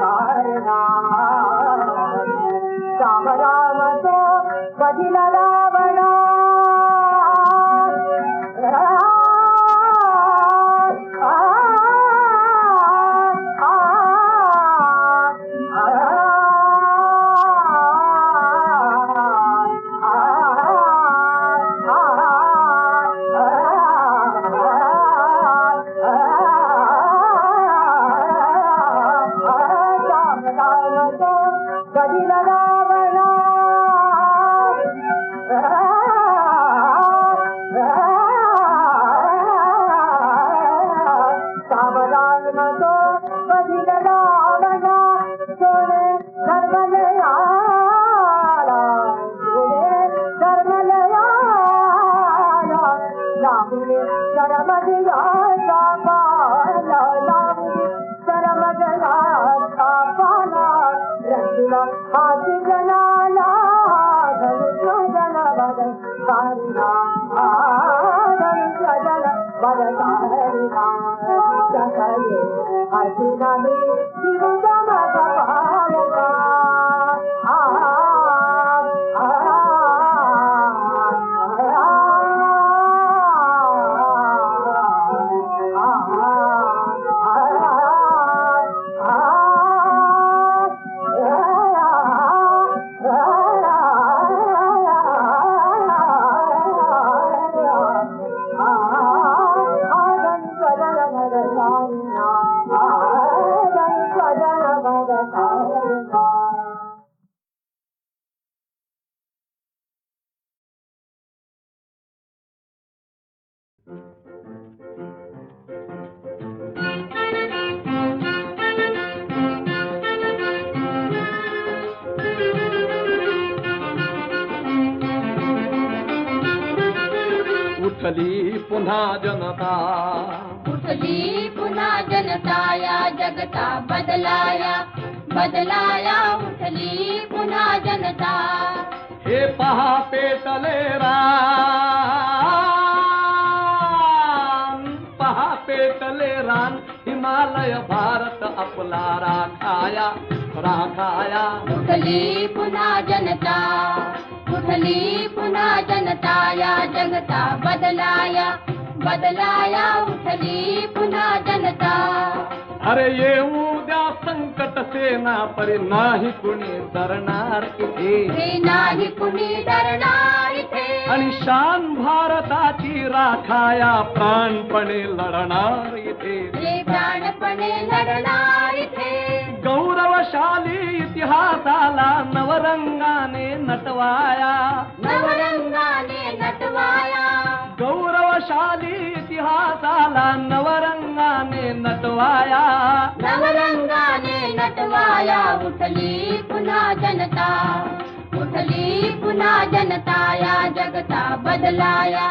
कारणा palavra. अपा उठली पुन्हा जनता। उठली पुन्हा जनता या जगता बदलाया। बदलाया उठली पुन्हा जनता। हे पहा पेटले रान हिमालय भारत अपना राखाया राखाया। उठली पुना जनता उठली पुना जनता, या जगता बदलाया बदलाया उठली पुना जनता। अरे येऊ द्या संकट सेना परी नाही कुणी डरणार इथे. नाही कुणी डरणार इथे. आणि शान भारताची राखाया प्राणपणे लढणार इथे. प्राणपणे लढणार इथे. गौरवशाली इतिहासाला नवरंगाने नटवाया. नवरंगाने नटवाया। नवरंगाने नटवाया उठली पुन्हा जनता। उठली पुन्हा जनता या जगता बदलाया।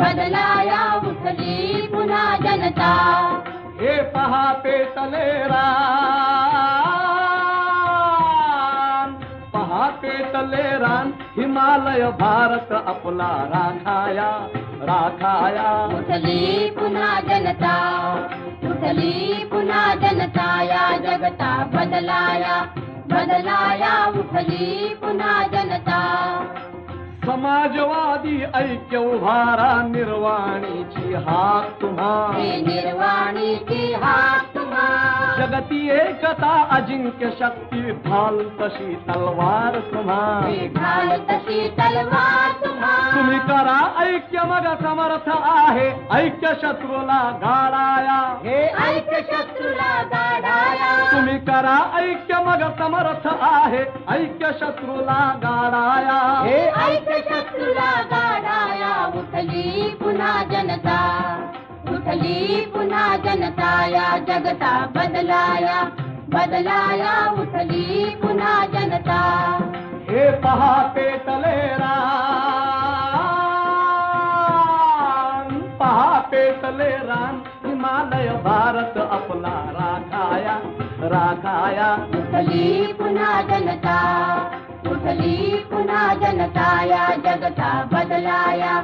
बदलाया उठली पुन्हा जनता। हे पहा पेटले रान पहा पेटले रान हिमालय भारत आपला राखाया राखाया। उठली पुन्हा जनता। उठली पुना जनताया जगता बदलाया बदलाया उठली पुना जनता समाजवादी ऐक्य उभारा निर्वाणीची हाक तुम्हा हे निर्वाणीची हाक तुम्हा जगती एकता अजिंक्य शक्ती ढाल तशी तलवार तुम्हा ढाल तशी तलवार तुम्हा तुम्ही करा ऐक्य मग समर्थ आहे। ऐक्य शत्रूला गाळाया हे ऐक्य शत्रूला गाडाया। तुम्ही करा ऐक्य मग समर्थ आहे। ऐक्य शत्रूला गाळाया हे ऐक्य शत्रूला गाडाया उठली पुन्हा जनता। उठली पुन्हा जनताया जगता बदलाया। बदलाया उठली पुन्हा जनता। हे पहा पेटले रान पहा पेटले रान हिमालय भारत आपला राखाया राखाया। उठली पुन्हा जनता। उठली पुना जनताया जगता बदलाया।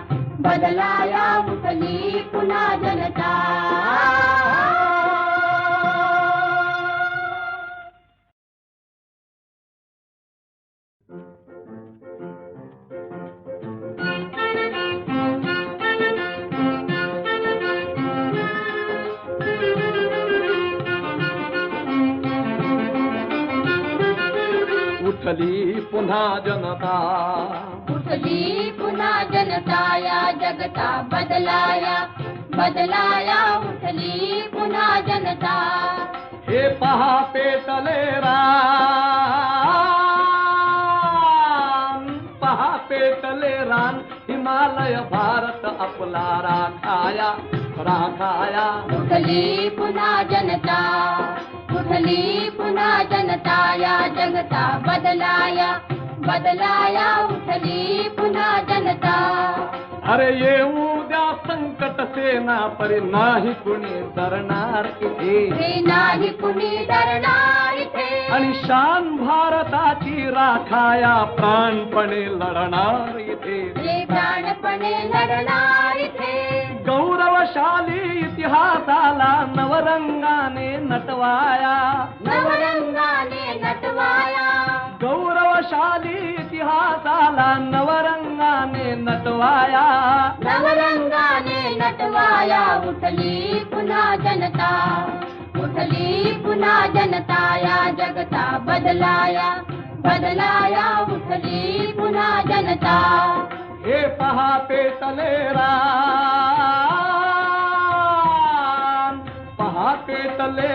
बदलाया मुसली पुना जनता पुन्हा जनता। उठली पुन्हा जनता या जगता बदलाया। बदलाया उठली पुन्हा जनता। हे पहा पेटले रान पहा पेटले रान हिमालय भारत आपला राखाया राखाया। उठली पुन्हा जनता उठली पुन्हा जनता या जगता बदलाया। बदलाया उठली पुन्हा जनता. अरे येऊ द्या संकट सेना परी नाही कुणी डरणार इथे. नाही कुणी डरणार इथे. आणि शान भारताची राखाया प्राणपणे लढणार इथे. प्राणपणे लढणार इथे. गौरवशाली इतिहासाला नवरंगाने नटवाया. नवरंगाने गौरवशाली इतिहासाला नवरंगाने नटवाया. नवरंगाने नटवाया उठली पुन्हा जनता. उठली पुन्हा जनता या जगता बदलाया. बदलाया उठली पुन्हा जनता. हे पहा पेटले रान पहा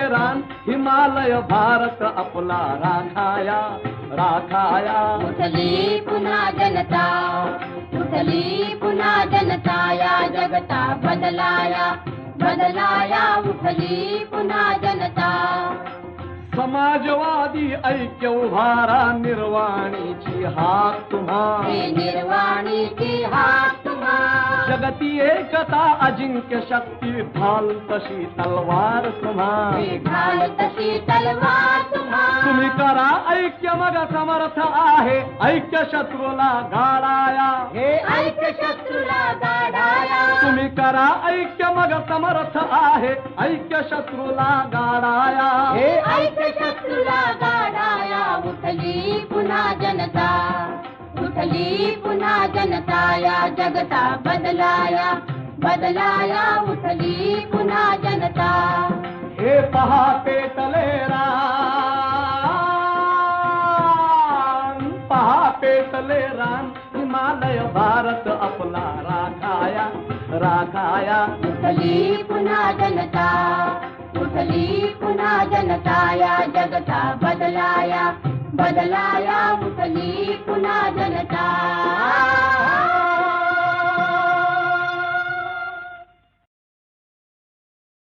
रान हिमालय भारत आपला राखाया. राखाया। उठली पुन्हा जनता उठली पुन्हा जनता जगता बदलाया बदलाया उठली पुन्हा जनता। समाजवादी ऐक्य उभारा निर्वाणीची हाक तुम्हा निर्वाणीची हात तुम्हा जगती एकता अजिंक्य शक्ती ढाल तशी तलवार तुम्हा ढाल तशी तलवार तुम्हा तुम्ही करा ऐक्य मग समर्थ आहे ऐक्य शत्रूला गाळाया हे ऐक्य शत्रूला गाडाया। तुम्ही करा ऐक्य मग समर्थ आहे ऐक्य शत्रूला गाळाया हे ऐक्य शत्रूला गाडाया उठली पुन्हा जनता। उठली पुन्हा जनता या जगता बदलाया। बदलाया उठली पुन्हा जनता। हे पहा पेटले रान पहा पेटले रान हिमालय भारत अपना राखाया राखाया। उठली पुन्हा जनता उठली पुन्हा जनताया जगता बदलाया। बदलाया मुसली पुना जनता।